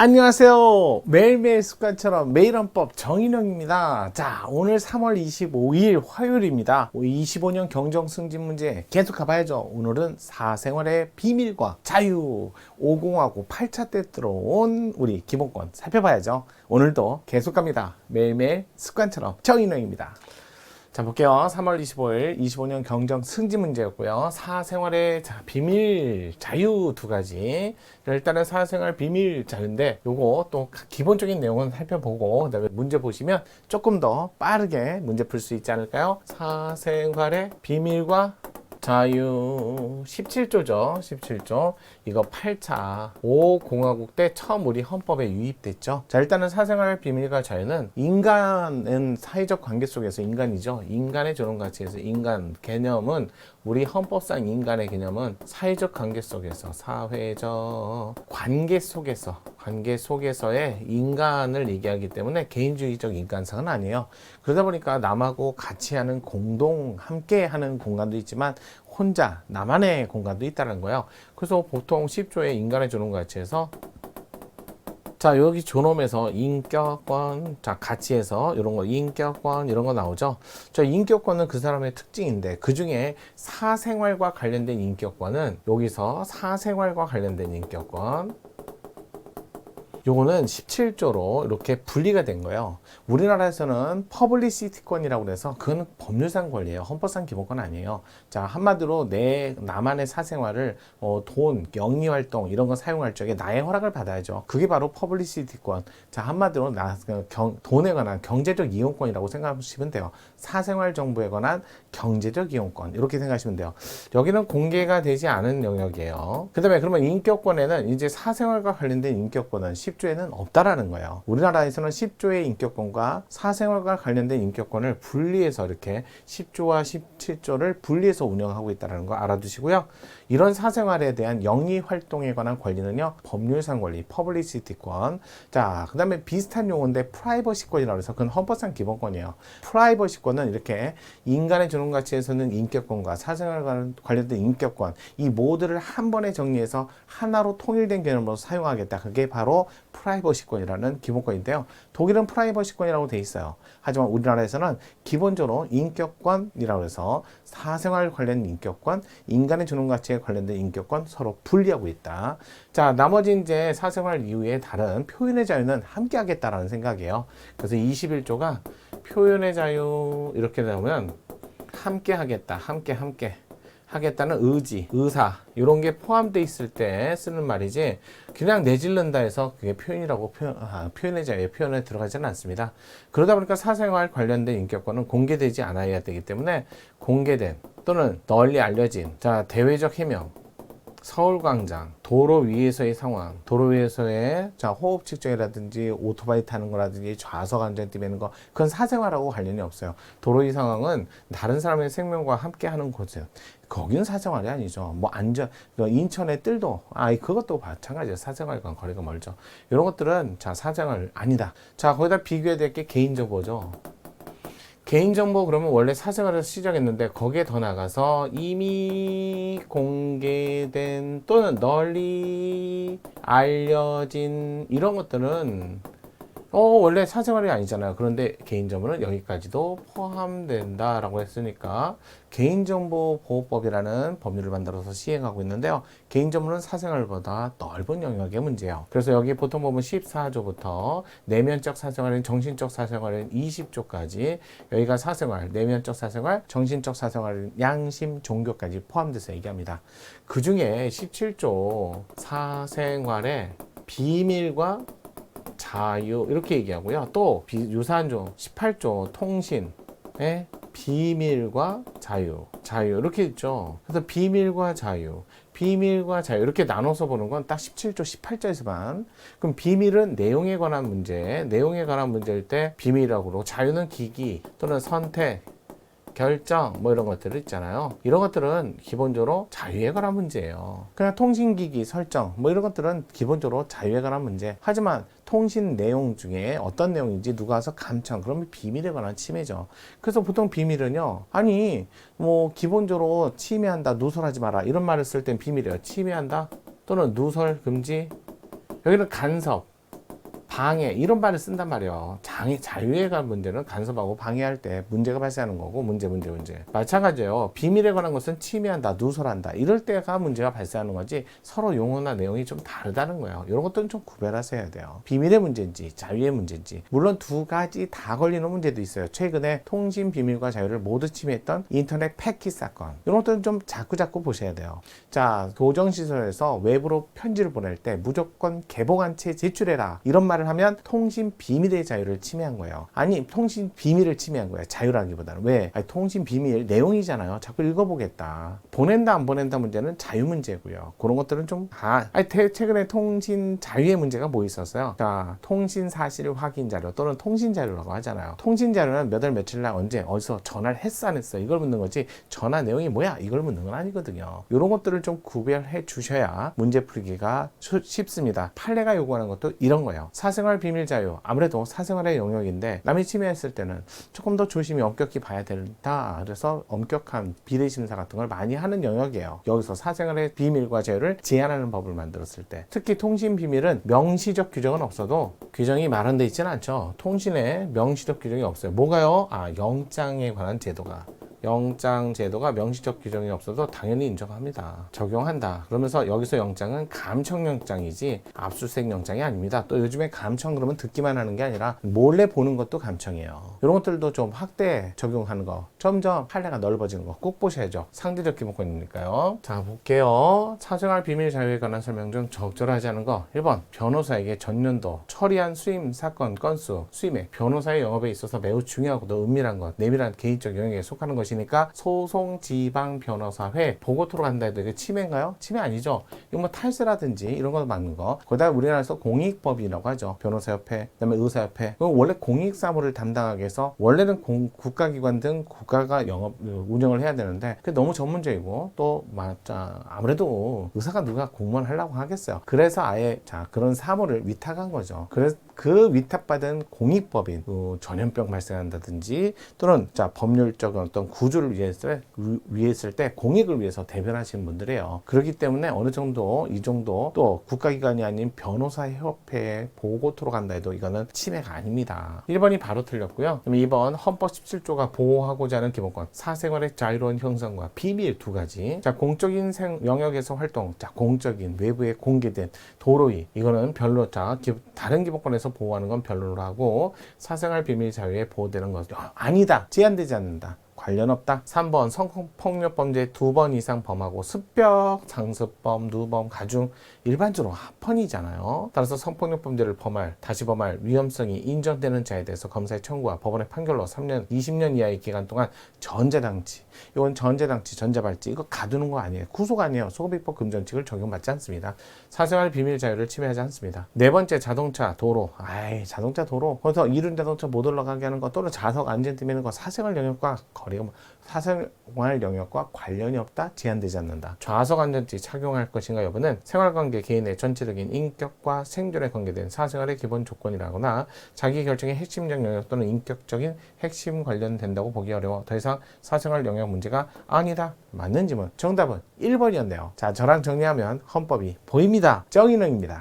안녕하세요. 매일매일 습관처럼 매일 헌법 정인영입니다. 자, 오늘 3월 25일 화요일입니다. 25년 경정 승진 문제 계속 가봐야죠. 오늘은 사생활의 비밀과 자유 50하고 8차 때 들어온 우리 기본권 살펴봐야죠. 오늘도 계속 갑니다. 매일매일 습관처럼 정인영입니다. 자 볼게요. 3월 25일 25년 경정 승진 문제였고요. 사생활의 자, 비밀 자유 두 가지. 일단은 사생활 비밀 자유인데 요거 또 기본적인 내용은 살펴보고 그다음에 문제 보시면 조금 더 빠르게 문제 풀 수 있지 않을까요? 사생활의 비밀과 자유 17조죠. 17조. 이거 8차 5공화국 때 처음 우리 헌법에 유입됐죠. 자, 일단은 사생활 비밀과 자유는 인간은 사회적 관계 속에서 인간이죠. 인간의 존엄 가치에서 인간 개념은 우리 헌법상 인간의 개념은 사회적 관계 속에서 사회적 관계 속에서 관계 속에서의 인간을 얘기하기 때문에 개인주의적 인간상은 아니에요. 그러다 보니까 남하고 같이 하는 공동 함께 하는 공간도 있지만 혼자 나만의 공간도 있다는 거예요. 그래서 보통 10조의 인간의 존엄 가치에서 자 여기 존엄에서 인격권 자 가치에서 이런 거 인격권 이런 거 나오죠? 저 인격권은 그 사람의 특징인데 그 중에 사생활과 관련된 인격권은 여기서 사생활과 관련된 인격권 요거는 17조로 이렇게 분리가 된 거예요. 우리나라에서는 퍼블리시티권이라고 그래서 그건 법률상 권리예요. 헌법상 기본권 아니에요. 자 한마디로 내 나만의 사생활을 어, 돈, 영리 활동 이런 거 사용할 적에 나의 허락을 받아야죠. 그게 바로 퍼블리시티권. 자 한마디로 나그 경, 돈에 관한 경제적 이용권이라고 생각하시면 돼요. 사생활 정보에 관한 경제적 이용권 이렇게 생각하시면 돼요. 여기는 공개가 되지 않은 영역이에요. 그다음에 그러면 인격권에는 이제 사생활과 관련된 인격권은 10 조에는 없다라는 거예요. 우리나라에서는 10조의 인격권과 사생활과 관련된 인격권을 분리해서 이렇게 10조와 17조를 분리해서 운영하고 있다는 거 알아두시고요. 이런 사생활에 대한 영리 활동에 관한 권리는요. 법률상 권리, 퍼블리시티권. 자, 그 다음에 비슷한 용어인데 프라이버시권이라고 해서 그건 헌법상 기본권이에요. 프라이버시권은 이렇게 인간의 존엄 가치에서는 인격권과 사생활과 관련된 인격권 이 모두를 한 번에 정리해서 하나로 통일된 개념으로 사용하겠다. 그게 바로 프라이버시권이라는 기본권인데요. 독일은 프라이버시권이라고 돼 있어요. 하지만 우리나라에서는 기본적으로 인격권이라고 해서 사생활 관련 인격권, 인간의 존엄 가치에 관련된 인격권 서로 분리하고 있다. 자, 나머지 이제 사생활 이후에 다른 표현의 자유는 함께 하겠다라는 생각이에요. 그래서 21조가 표현의 자유 이렇게 나오면 함께 하겠다. 함께 함께. 하겠다는 의지, 의사 이런 게 포함되어 있을 때 쓰는 말이지 그냥 내질른다 해서 그게 표현이라고 표현, 아, 표현의 자유의 표현에 들어가지는 않습니다. 그러다 보니까 사생활 관련된 인격권은 공개되지 않아야 되기 때문에 공개된 또는 널리 알려진 자 대외적 해명 서울광장, 도로 위에서의 상황, 도로 위에서의 자 호흡 측정이라든지 오토바이 타는 거라든지 좌석 안전 뛰는 거, 그건 사생활하고 관련이 없어요. 도로 위 상황은 다른 사람의 생명과 함께 하는 곳이에요. 거기는 사생활이 아니죠. 뭐 안전, 뭐 인천의 뜰도, 아 그것도 마찬가지예요. 사생활과 거리가 멀죠. 이런 것들은 자 사생활 아니다. 자 거기다 비교해야 될 게 개인정보죠. 개인정보 그러면 원래 사생활에서 시작했는데 거기에 더 나가서 이미 공개된 또는 널리 알려진 이런 것들은 어 원래 사생활이 아니잖아요. 그런데 개인정보는 여기까지도 포함된다라고 했으니까 개인정보보호법이라는 법률을 만들어서 시행하고 있는데요. 개인정보는 사생활보다 넓은 영역의 문제예요. 그래서 여기 보통 보면 14조부터 내면적 사생활인 정신적 사생활인 20조까지 여기가 사생활, 내면적 사생활, 정신적 사생활인 양심, 종교까지 포함돼서 얘기합니다. 그 중에 17조 사생활의 비밀과 자유 이렇게 얘기하고요. 또 비, 유사한 조 18조 통신의 비밀과 자유, 자유 이렇게 있죠. 그래서 비밀과 자유, 비밀과 자유 이렇게 나눠서 보는 건 딱 17조 18조에서만 그럼 비밀은 내용에 관한 문제, 내용에 관한 문제일 때 비밀이라고 그러고 자유는 기기 또는 선택 결정 뭐 이런 것들 있잖아요. 이런 것들은 기본적으로 자유에 관한 문제예요. 그냥 통신기기 설정 뭐 이런 것들은 기본적으로 자유에 관한 문제. 하지만 통신 내용 중에 어떤 내용인지 누가 와서 감청 그러면 비밀에 관한 침해죠. 그래서 보통 비밀은요. 아니 뭐 기본적으로 침해한다 누설하지 마라 이런 말을 쓸 땐 비밀이에요. 침해한다 또는 누설 금지 여기는 간섭 방해 이런 말을 쓴단 말이에요. 장애 자유에 관한 문제는 간섭하고 방해할 때 문제가 발생하는 거고 문제 문제 문제. 마찬가지예요. 비밀에 관한 것은 침해한다, 누설한다 이럴 때가 문제가 발생하는 거지 서로 용어나 내용이 좀 다르다는 거예요. 이런 것들은 좀 구별하셔야 돼요. 비밀의 문제인지 자유의 문제인지 물론 두 가지 다 걸리는 문제도 있어요. 최근에 통신 비밀과 자유를 모두 침해했던 인터넷 패킷 사건 이런 것들은 좀 자꾸 자꾸 보셔야 돼요. 자 교정 시설에서 외부로 편지를 보낼 때 무조건 개봉한 채 제출해라 이런 말을 하면 통신 비밀의 자유를 침해한 거예요. 아니 통신 비밀을 침해한 거예요. 자유라기보다는 왜? 아니, 통신 비밀 내용이잖아요. 자꾸 읽어보겠다. 보낸다 안 보낸다 문제는 자유 문제고요. 그런 것들은 좀 다. 태- 최근에 통신 자유의 문제가 뭐 있었어요? 자 통신 사실 확인 자료 또는 통신 자료라고 하잖아요. 통신 자료는 몇 월 며칠 날 언제 어디서 전화를 했어 안 했어 이걸 묻는 거지 전화 내용이 뭐야 이걸 묻는 건 아니거든요. 이런 것들을 좀 구별해 주셔야 문제 풀기가 쉬- 쉽습니다. 판례가 요구하는 것도 이런 거예요. 사생활 비밀 자유 아무래도 사생활의 영역인데 남이 침해했을 때는 조금 더 조심히 엄격히 봐야 된다. 그래서 엄격한 비례 심사 같은 걸 많이 하는 영역이에요. 여기서 사생활의 비밀과 자유를 제한하는 법을 만들었을 때 특히 통신 비밀은 명시적 규정은 없어도 규정이 마련돼 있지는 않죠. 통신에 명시적 규정이 없어요. 뭐가요? 아 영장에 관한 제도가 영장 제도가 명시적 규정이 없어도 당연히 인정합니다. 적용한다. 그러면서 여기서 영장은 감청 영장이지 압수수색 영장이 아닙니다. 또 요즘에 감청 그러면 듣기만 하는 게 아니라 몰래 보는 것도 감청이에요. 이런 것들도 좀 확대 적용하는 거. 점점 판례가 넓어지는 거 꼭 보셔야죠. 상대적 기본권이니까요. 자, 볼게요. 사생활 비밀 자유에 관한 설명 중 적절하지 않은 거. 1번 변호사에게 전년도 처리한 수임 사건 건수, 수임액, 변호사의 영업에 있어서 매우 중요하고도 은밀한 것, 내밀한 개인적 영역에 속하는 것이 니까 소송 지방 변호사회 보고토록 한다 해도 이게 침해인가요? 침해 아니죠. 이거 뭐 탈세라든지 이런 거 막는 거. 거기다 우리나라에서 공익법이라고 하죠. 변호사협회, 그다음에 의사협회. 그럼 원래 공익 사무를 담당하기 위해서 원래는 공- 국가기관 등 국가가 영업 운영을 해야 되는데 그게 너무 전문적이고 또 맞자 아무래도 의사가 누가 공무원 하려고 하겠어요. 그래서 아예 자 그런 사무를 위탁한 거죠. 그래서 그 위탁받은 공익법인 그 전염병 발생한다든지 또는 자 법률적 어떤 구조를 위해서 위해 있을 때 공익을 위해서 대변하시는 분들이에요. 그렇기 때문에 어느 정도 이 정도 또 국가기관이 아닌 변호사 협회에 보고토록 한다 해도 이거는 침해가 아닙니다. 1번이 바로 틀렸고요. 그럼 2번 헌법 17조가 보호하고자 하는 기본권 사생활의 자유로운 형성과 비밀 두 가지. 자 공적인 생- 영역에서 활동. 자 공적인 외부에 공개된 도로위 이거는 별로 자 기- 다른 기본권에서 보호하는 건 별로로 하고 사생활 비밀 자유에 보호되는 것 아, 아니다. 제한되지 않는다 관련 없다 3번 성폭력 범죄 두 번 이상 범하고 습벽 상습범 누범 가중 일반적으로 합헌이잖아요 따라서 성폭력 범죄를 범할 다시 범할 위험성이 인정되는 자에 대해서 검사의 청구와 법원의 판결로 3년 20년 이하의 기간 동안 전자장치 이건 전자장치 전자발찌 이거 가두는 거 아니에요 구속 아니에요 소급입법 금전칙을 적용받지 않습니다 사생활 비밀 자유를 침해하지 않습니다. 네 번째 자동차 도로. 아이 자동차 도로. 거기서 이륜 자동차 못 올라가게 하는 거 또는 좌석 안전 때문에 거 사생활 영역과 거리 가 뭐- 사생활 영역과 관련이 없다 제한되지 않는다. 좌석 안전지 착용할 것인가 여부는 생활관계 개인의 전체적인 인격과 생존에 관계된 사생활의 기본 조건이라거나 자기 결정의 핵심적 영역 또는 인격적인 핵심 관련된다고 보기 어려워 더 이상 사생활 영역 문제가 아니다. 맞는 질문. 정답은 1번이었네요. 자, 저랑 정리하면 헌법이 보입니다. 정의능입니다.